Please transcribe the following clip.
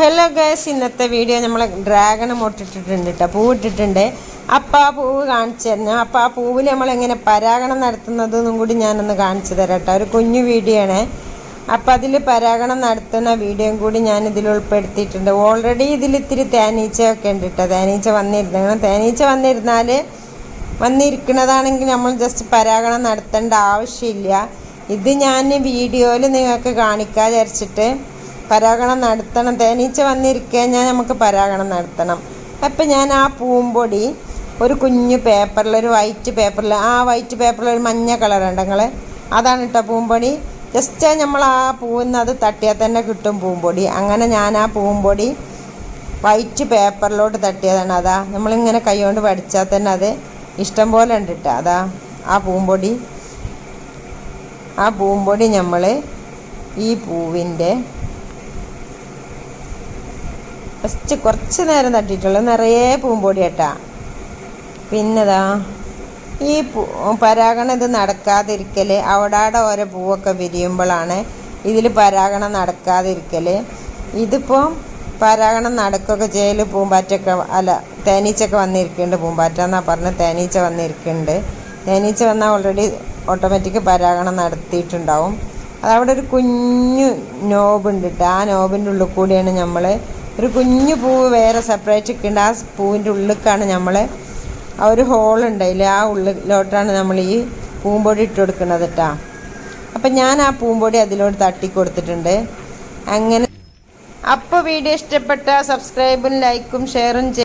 Hello guys ഇന്നത്തെ video നമ്മൾ dragon മുട്ടിട്ടിട്ടുണ്ട് കേട്ടോ പൂവിട്ടിട്ടുണ്ട് അപ്പം ആ പൂവ് കാണിച്ചു തരണം അപ്പം ആ പൂവിൽ നമ്മളെങ്ങനെ പരാഗണം നടത്തുന്നതെന്നും കൂടി ഞാനൊന്ന് കാണിച്ചു തരാം കേട്ടോ ഒരു കുഞ്ഞു വീഡിയോ ആണ്. അപ്പം അതിൽ പരാഗണം നടത്തുന്ന വീഡിയോയും കൂടി ഞാൻ ഇതിൽ ഉൾപ്പെടുത്തിയിട്ടുണ്ട്. ഓൾറെഡി ഇതിൽ ഇത്തിരി തേനീച്ചയൊക്കെ ഉണ്ട് കേട്ടോ തേനീച്ച വന്നിരുന്നു. തേനീച്ച വന്നിരുന്നാൽ വന്നിരിക്കുന്നതാണെങ്കിൽ നമ്മൾ ജസ്റ്റ് പരാഗണം നടത്തേണ്ട ആവശ്യമില്ല. ഇത് ഞാൻ വീഡിയോയിൽ നിങ്ങൾക്ക് കാണിക്കാതെ വിചാരിച്ചിട്ട് പരാഗണം നടത്തണം. തേനീച്ച വന്നിരിക്കഴിഞ്ഞാൽ നമുക്ക് പരാഗണം നടത്തണം. അപ്പം ഞാൻ ആ പൂമ്പൊടി ഒരു കുഞ്ഞു പേപ്പറിൽ ഒരു വൈറ്റ് പേപ്പറിൽ ആ വൈറ്റ് പേപ്പറിൽ ഒരു മഞ്ഞ കളർ ഉണ്ട് നിങ്ങൾ അതാണ് കേട്ടോ പൂമ്പൊടി. ജസ്റ്റ് നമ്മൾ ആ പൂവിന്ന് അത് തട്ടിയാൽ തന്നെ കിട്ടും പൂമ്പൊടി. അങ്ങനെ ഞാൻ ആ പൂമ്പൊടി വൈറ്റ് പേപ്പറിലോട്ട് തട്ടിയതാണ്. അതാ നമ്മളിങ്ങനെ കൈകൊണ്ട് പഠിച്ചാൽ തന്നെ അത് ഇഷ്ടം പോലെ ഉണ്ട് കേട്ടോ അതാ ആ പൂമ്പൊടി. ആ പൂമ്പൊടി നമ്മൾ ഈ പൂവിന്റെ ഫസ്റ്റ് കുറച്ച് നേരം തട്ടിയിട്ടുള്ളൂ. നിറയെ പൂമ്പൊടി കേട്ടാ പിന്നെതാ ഈ പരാഗണം ഇത് നടക്കാതിരിക്കൽ അവിടാടെ ഓരോ പൂവൊക്കെ വിരിയുമ്പോഴാണ് ഇതിൽ പരാഗണം നടക്കാതിരിക്കൽ ഇതിപ്പോൾ പരാഗണം നടക്കുകയൊക്കെ ചെയ്യൽ പൂമ്പാറ്റൊക്കെ അല്ല തേനീച്ചൊക്കെ വന്നിരിക്കുന്നുണ്ട് പൂമ്പാറ്റ എന്നാ പറഞ്ഞ് തേനീച്ച വന്നിരിക്കുന്നുണ്ട് തേനീച്ച വന്നാൽ ഓൾറെഡി ഓട്ടോമാറ്റിക് പരാഗണം നടത്തിയിട്ടുണ്ടാവും. അതവിടെ ഒരു കുഞ്ഞു നോബുണ്ട് ആ നോബിന്റെ ഉള്ളിൽ കൂടിയാണ് നമ്മൾ ഒരു കുഞ്ഞു പൂവ് വേറെ സെപ്പറേറ്റ് ഇട്ടുണ്ട് ആ പൂവിന്റെ ഉള്ളിലേക്കാണ് നമ്മൾ ആ ഒരു ഹോൾ ഉണ്ടായില്ലേ ആ ഉള്ളിലോട്ടാണ് നമ്മൾ ഈ പൂമ്പൊടി ഇട്ട് കൊടുക്കുന്നത് കേട്ടോ അപ്പം ഞാൻ ആ പൂമ്പൊടി അതിലോട്ട് തട്ടി കൊടുത്തിട്ടുണ്ട്. അങ്ങനെ അപ്പോൾ വീഡിയോ ഇഷ്ടപ്പെട്ട സബ്സ്ക്രൈബും ലൈക്കും ഷെയറും ചെയ്യും